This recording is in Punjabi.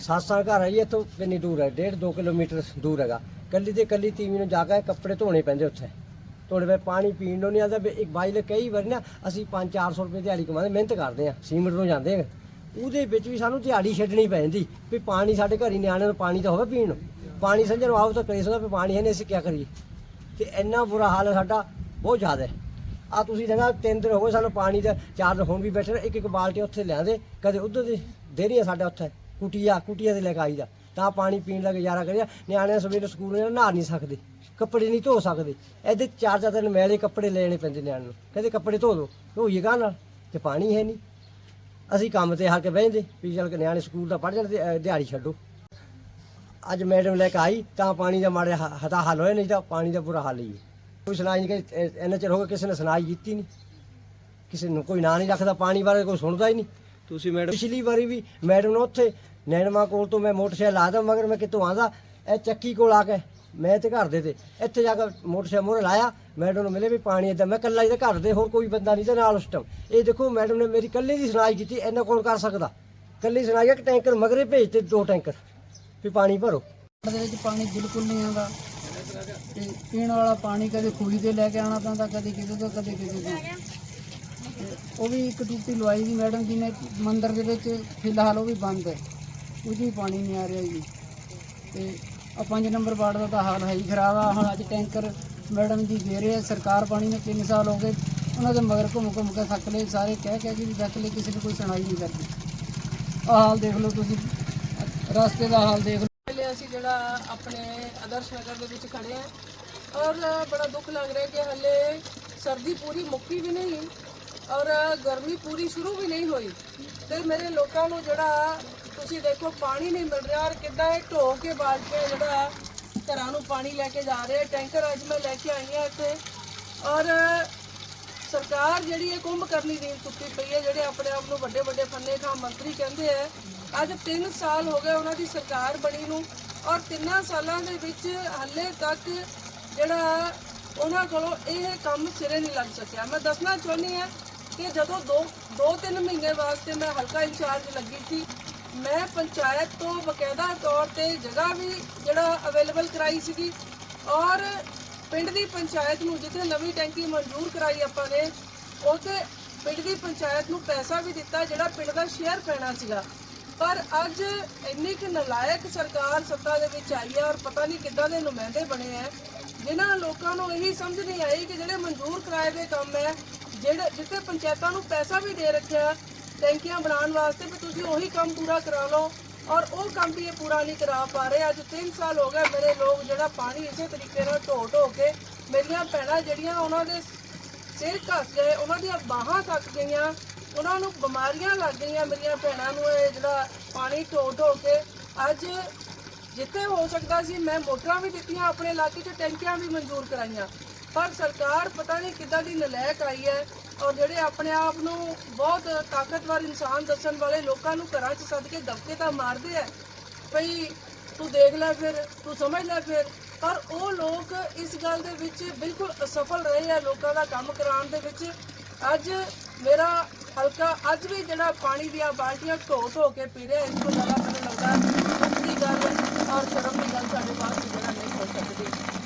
ਸੱਤ ਸਾਲ ਘਰ ਹੈ ਜੀ ਇੱਥੋਂ ਕਿੰਨੀ ਦੂਰ ਹੈ? ਡੇਢ 2 ਕਿਲੋਮੀਟਰ ਦੂਰ ਹੈਗਾ। ਕੱਲੀ ਤੇ ਕੱਲੀ ਤੀਵੀਂ ਨੂੰ ਜਾ ਕੇ ਕੱਪੜੇ ਧੋਣੇ ਪੈਂਦੇ ਉੱਥੇ। ਧੋਣੇ ਪਏ ਪਾਣੀ ਪੀਣ ਨੂੰ ਨਹੀਂ ਆਉਂਦਾ ਇੱਕ ਬਾਈ ਨੇ ਕਈ ਵਾਰ ਨਾ ਅਸੀਂ 5-400 ਰੁਪਏ ਦਿਹਾੜੀ ਕਮਾਉਂਦੇ, ਮਿਹਨਤ ਕਰਦੇ ਆ ਸੀਮਿੰਟ ਨੂੰ ਜਾਂਦੇ ਆ ਉਹਦੇ ਵਿੱਚ ਵੀ ਸਾਨੂੰ ਦਿਹਾੜੀ ਛੱਡਣੀ ਪੈਂਦੀ ਵੀ ਪਾਣੀ ਸਾਡੇ ਘਰੀ ਨਿਆਣਿਆਂ ਨੂੰ ਪਾਣੀ ਤਾਂ ਹੋਵੇ ਪੀਣ ਨੂੰ। ਪਾਣੀ ਸੰਜਰ ਨੂੰ ਆਓ ਤਾਂ ਕਲੇਸ਼ ਹੁੰਦਾ, ਵੀ ਪਾਣੀ ਹੈ ਨਹੀਂ, ਅਸੀਂ ਕੀ ਕਰੀਏ? ਤੇ ਇੰਨਾ ਬੁਰਾ ਹਾਲ ਹੈ ਸਾਡਾ, ਬਹੁਤ ਜ਼ਿਆਦਾ ਆ ਤੁਸੀਂ ਦੇਖਾ ਤਿੰਨ ਦਿਨ ਹੋ ਗਏ ਸਾਨੂੰ ਪਾਣੀ ਦਾ, ਚਾਰ ਦਿਨ ਹੁਣ ਵੀ ਬੈਠੇ ਨੇ ਇੱਕ ਇੱਕ ਬਾਲਟੀ ਉੱਥੇ ਲਿਆਂਦੇ, ਕਦੇ ਉਧਰ ਦੀ ਦੇਰੀਆਂ ਸਾਡਾ ਉੱਥੇ। ਕੁਟੀਆ ਕੁਟੀਆ 'ਤੇ ਲੈ ਕੇ ਆਈਦਾ ਤਾਂ ਪਾਣੀ ਪੀਣ ਦਾ ਗੁਜ਼ਾਰਾ ਕਰਿਆ। ਨਿਆਣੇ ਸਵੇਰੇ ਸਕੂਲ ਨੇ ਨਹਾ ਨਹੀਂ ਸਕਦੇ। ਕੱਪੜੇ ਨਹੀਂ ਧੋ ਸਕਦੇ। ਇਹਦੇ ਚਾਰ ਚਾਰ ਦਿਨ ਮੈਲੇ ਕੱਪੜੇ ਲੈਣੇ ਪੈਂਦੇ ਨਿਆਣੇ ਨੂੰ। ਕਹਿੰਦੇ ਕੱਪੜੇ ਧੋ ਦੋ। ਧੋਈਏ ਕਾਹ ਨਾਲ। ਤੇ ਪਾਣੀ ਹੈ ਨਹੀਂ। ਅਸੀਂ ਕੰਮ ਤੇ ਹਰ ਕੇ ਬਹਿੰਦੇ। ਵੀ ਚੱਲ ਕੇ ਨਿਆਣੇ ਸਕੂਲ ਦਾ ਪੜ੍ਹ ਜਾਣ ਤੇ ਦਿਹਾੜੀ ਛੱਡੋ। ਅੱਜ ਮੈਡਮ ਲੈ ਕੇ ਆਈ। ਤਾਂ ਪਾਣੀ ਦਾ ਮਾੜੇ ਹਤਾ ਹੱਲ ਹੋਇਆ ਨਹੀਂ ਤਾਂ ਪਾਣੀ ਦਾ ਬੁਰਾ ਹਾਲ ਹੀ ਹੈ। ਕੋਈ ਸੁਣਾਈ ਨਹੀਂ ਕਿ ਇੰਨਾ ਚਿਰ ਹੋ ਗਿਆ ਕਿਸੇ ਨੇ ਸੁਣਾਈ ਕੀਤੀ ਨਹੀਂ। ਕਿਸੇ ਨੂੰ ਕੋਈ ਨਾਂ ਨਹੀਂ ਰੱਖਦਾ। ਪਾਣੀ ਬਾਰੇ ਕੋਈ ਸੁਣਦਾ ਹੀ ਨਹੀਂ। ਤੁਸੀਂ ਮੈਡਮ ਪਿਛਲੀ ਵਾਰੀ ਵੀ ਮੈਡਮ ਨੂੰ ਉੱਥੇ ਨੈਣਮਾ ਕੋਲ ਤੋਂ ਮੈਂ ਮੋਟਰਸਾਈਕਲ ਲਾਦਾ ਮਗਰ ਮੈਂ ਕਿਤੋਂ ਆਂਦਾ ਇਹ ਚੱਕੀ ਕੋਲ ਆ ਕੇ। ਮੈਂ ਤੇ ਘਰ ਦੇ ਤੇ ਇੱਥੇ ਜਾ ਕੇ ਮੋਟਰਸਾਈਕਲ ਮੋਰੇ ਲਾਇਆ। ਮੈਡਮ ਨੂੰ ਮਿਲੇ ਵੀ ਪਾਣੀ ਇਦਾਂ ਮੈਂ ਕੱਲਾ ਇਹਦੇ ਘਰ ਦੇ, ਹੋਰ ਕੋਈ ਬੰਦਾ ਨਹੀਂ ਤੇ ਨਾਲ ਉਸ ਟਾਈਮ ਇਹ ਦੇਖੋ ਮੈਡਮ ਨੇ ਮੇਰੀ ਕੱਲੇ ਦੀ ਸੁਣਾਈ ਕੀਤੀ ਇਹਨਾਂ ਕੋਲ ਕਰ ਸਕਦਾ? ਕੱਲੀ ਸੁਣਾਈ ਕਿ ਟੈਂਕਰ ਮਗਰੇ ਭੇਜਤੇ ਦੋ ਟੈਂਕਰ ਵੀ ਪਾਣੀ ਭਰੋ। ਦੇ ਵਿੱਚ ਪਾਣੀ ਬਿਲਕੁਲ ਨਹੀਂ ਆਉਂਦਾ। ਤੇ ਪੀਣ ਵਾਲਾ ਪਾਣੀ ਕਦੇ ਖੂਹੀ ਤੇ ਲੈ ਕੇ ਆਉਣਾ ਪੈਂਦਾ, ਕਦੇ ਕਿਸੇ ਤੋਂ, ਕਦੇ ਕਿਸੇ ਤੋਂ। ਉਹ ਵੀ ਇੱਕ ਟੂਟੀ ਲਵਾਈ ਦੀ ਮੈਡਮ ਜੀ ਨੇ, ਮੰਦਿਰ ਦੇ ਵਿੱਚ ਫਿਲਹਾਲ ਉਹ ਵੀ ਬੰਦ ਹੈ। ਉਹ 'ਚ ਵੀ ਪਾਣੀ ਨਹੀਂ ਆ ਰਿਹਾ ਜੀ। ਤੇ ਆ ਪੰਜ ਨੰਬਰ ਵਾਰਡ ਦਾ ਤਾਂ ਹਾਲ ਹੈ ਹੀ ਖਰਾਬ ਆ। ਹੁਣ ਅੱਜ ਟੈਂਕਰ ਮੈਡਮ ਜੀ ਦੇ ਰਹੇ ਆ, ਸਰਕਾਰ ਪਾਣੀ ਨੇ 3 ਸਾਲ ਹੋ ਗਏ। ਉਹਨਾਂ ਦੇ ਮਗਰ ਘੁੰਮ ਘੁੰਮ ਕੇ ਥੱਕ ਲਏ, ਸਾਰੇ ਕਹਿ ਕਹਿ ਕੇ ਵੀ ਥੱਕ ਲਏ, ਕਿਸੇ ਨੂੰ ਕੋਈ ਸੁਣਾਈ ਨਹੀਂ ਕਰਦੀ। ਆ ਹਾਲ ਦੇਖ ਲਓ ਤੁਸੀਂ। ਰਸਤੇ ਦਾ ਹਾਲ ਦੇਖ ਲਓ। ਪਹਿਲੇ ਅਸੀਂ ਜਿਹੜਾ ਆਪਣੇ ਆਦਰਸ਼ ਨਗਰ ਦੇ ਵਿੱਚ ਖੜੇ ਆ ਔਰ ਬੜਾ ਦੁੱਖ ਲੱਗ ਰਿਹਾ ਕਿ ਹਲੇ ਸਰਦੀ ਪੂਰੀ ਮੁੱਕੀ ਵੀ ਨਹੀਂ। ਔਰ ਗਰਮੀ ਪੂਰੀ ਸ਼ੁਰੂ ਵੀ ਨਹੀਂ ਹੋਈ। ਤੇ ਮੇਰੇ ਲੋਕਾਂ ਨੂੰ ਜਿਹੜਾ ਤੁਸੀਂ ਦੇਖੋ, ਪਾਣੀ ਨਹੀਂ ਮਿਲ ਰਿਹਾ ਔਰ ਕਿੱਦਾਂ ਇਹ ਢੋ ਕੇ ਬਾਲਟੀਆਂ ਜਿਹੜਾ ਘਰਾਂ ਨੂੰ ਪਾਣੀ ਲੈ ਕੇ ਜਾ ਰਹੇ ਟੈਂਕਰ ਅੱਜ ਮੈਂ ਲੈ ਕੇ ਆਈ ਹਾਂ ਇੱਥੇ। ਔਰ ਸਰਕਾਰ ਜਿਹੜੀ ਹੈ ਕੁੰਭ ਕਰਨੀ ਨੀਂਦ ਸੁੱਤੀ ਪਈ ਹੈ, ਜਿਹੜੇ ਆਪਣੇ ਆਪ ਨੂੰ ਵੱਡੇ ਵੱਡੇ ਫੰਨੇ ਖਾਂ ਮੰਤਰੀ ਕਹਿੰਦੇ ਆ, ਅੱਜ 3 ਸਾਲ ਹੋ ਗਏ ਉਹਨਾਂ ਦੀ ਸਰਕਾਰ ਬਣੀ ਨੂੰ ਔਰ ਤਿੰਨਾਂ ਸਾਲਾਂ ਦੇ ਵਿੱਚ ਹਾਲੇ ਤੱਕ ਜਿਹੜਾ ਉਹਨਾਂ ਕੋਲੋਂ ਇਹ ਕੰਮ ਸਿਰੇ ਨਹੀਂ ਲੱਗ ਸਕਿਆ। ਮੈਂ ਦੱਸਣਾ ਚਾਹੁੰਦੀ ਹਾਂ ਕਿ ਜਦੋਂ ਦੋ ਦੋ ਤਿੰਨ ਮਹੀਨੇ ਵਾਸਤੇ ਮੈਂ ਹਲਕਾ ਇੰਚਾਰਜ ਲੱਗੀ ਸੀ, ਮੈਂ ਪੰਚਾਇਤ ਤੋਂ ਬਕਾਇਦਾ ਤੌਰ ਤੇ ਜਗ੍ਹਾ ਵੀ ਜਿਹੜਾ ਅਵੇਲੇਬਲ ਕਰਾਈ ਸੀਗੀ ਔਰ ਪਿੰਡ ਦੀ ਪੰਚਾਇਤ ਨੂੰ ਜਿੱਥੇ ਨਵੀਂ ਟੈਂਕੀ ਮਨਜ਼ੂਰ ਕਰਾਈ ਆਪਾਂ ਨੇ, ਉੱਥੇ ਪਿੰਡ ਦੀ ਪੰਚਾਇਤ ਨੂੰ ਪੈਸਾ ਵੀ ਦਿੱਤਾ ਜਿਹੜਾ ਪਿੰਡ ਦਾ ਸ਼ੇਅਰ ਪੈਣਾ ਸੀਗਾ। ਪਰ ਅੱਜ ਇੰਨੀ ਕਿ ਨਲਾਇਕ ਸਰਕਾਰ ਸੱਤਾ ਦੇ ਵਿੱਚ ਆਈ ਹੈ ਔਰ ਪਤਾ ਨਹੀਂ ਕਿੱਦਾਂ ਦੇ ਨੁਮਾਇੰਦੇ ਬਣੇ ਆ ਜਿਨ੍ਹਾਂ ਲੋਕਾਂ ਨੂੰ ਇਹੀ ਸਮਝ ਨਹੀਂ ਆਈ ਕਿ ਜਿਹੜੇ ਮਨਜ਼ੂਰ ਕਰਾਏ ਗਏ ਕੰਮ ਹੈ ਜਿਹੜੇ ਜਿੱਥੇ ਪੰਚਾਇਤਾਂ ਨੂੰ ਪੈਸਾ ਵੀ ਦੇ ਰੱਖਿਆ, ਟੈਂਕੀਆਂ ਬਣਾਉਣ ਵਾਸਤੇ ਵੀ ਤੁਸੀਂ ਉਹੀ ਕੰਮ ਪੂਰਾ ਕਰਾ ਲਓ। ਔਰ ਉਹ ਕੰਮ ਵੀ ਇਹ ਪੂਰਾ ਨਹੀਂ ਕਰਾ ਪਾ ਰਹੇ। ਅੱਜ 3 ਸਾਲ ਹੋ ਗਏ ਮੇਰੇ ਲੋਕ ਜਿਹੜਾ ਪਾਣੀ ਇਸੇ ਤਰੀਕੇ ਨਾਲ ਢੋ ਢੋ ਕੇ ਮੇਰੀਆਂ ਭੈਣਾਂ ਜਿਹੜੀਆਂ ਉਹਨਾਂ ਦੇ ਸਿਰ ਘਸ ਗਏ, ਉਹਨਾਂ ਦੀਆਂ ਬਾਹਾਂ ਥੱਕ ਗਈਆਂ, ਉਹਨਾਂ ਨੂੰ ਬਿਮਾਰੀਆਂ ਲੱਗ ਗਈਆਂ ਮੇਰੀਆਂ ਭੈਣਾਂ ਨੂੰ ਇਹ ਜਿਹੜਾ ਪਾਣੀ ਢੋ ਢੋ ਕੇ। ਅੱਜ ਜਿੱਥੇ ਹੋ ਸਕਦਾ ਸੀ ਮੈਂ ਮੋਟਰਾਂ ਵੀ ਦਿੱਤੀਆਂ, ਆਪਣੇ ਇਲਾਕੇ 'ਚ ਟੈਂਕੀਆਂ ਵੀ ਮਨਜ਼ੂਰ ਕਰਾਈਆਂ। ਪਰ ਸਰਕਾਰ ਪਤਾ ਨਹੀਂ ਕਿੱਦਾਂ ਦੀ ਨਲਾਇਕ ਆਈ ਹੈ ਔਰ ਜਿਹੜੇ ਆਪਣੇ ਆਪ ਨੂੰ ਬਹੁਤ ਤਾਕਤਵਰ ਇਨਸਾਨ ਦੱਸਣ ਵਾਲੇ ਲੋਕਾਂ ਨੂੰ ਘਰਾਂ 'ਚ ਸੱਦ ਕੇ ਦਬਕੇ ਤਾਂ ਮਾਰਦੇ ਆ। ਭਈ ਤੂੰ ਦੇਖ ਲੈ ਫਿਰ, ਤੂੰ ਸਮਝ ਲੈ ਫਿਰ। ਪਰ ਉਹ ਲੋਕ ਇਸ ਗੱਲ ਦੇ ਵਿੱਚ ਬਿਲਕੁਲ ਅਸਫਲ ਰਹੇ ਆ ਲੋਕਾਂ ਦਾ ਕੰਮ ਕਰਾਉਣ ਦੇ ਵਿੱਚ। ਅੱਜ ਮੇਰਾ ਹਲਕਾ, ਅੱਜ ਵੀ ਜਿਹੜਾ ਪਾਣੀ ਦੀਆਂ ਬਾਲਟੀਆਂ ਢੋ ਢੋ ਕੇ ਪੀ ਰਿਹਾ, ਇਸ ਤੋਂ ਜ਼ਿਆਦਾ ਮੈਨੂੰ ਲੱਗਦਾ ਦੀ ਗੱਲ ਔਰ ਸ਼ਰਮ ਦੀ ਗੱਲ ਸਾਡੇ ਵਾਸਤੇ ਜਿਹੜਾ ਨਹੀਂ ਹੋ ਸਕਦੀ।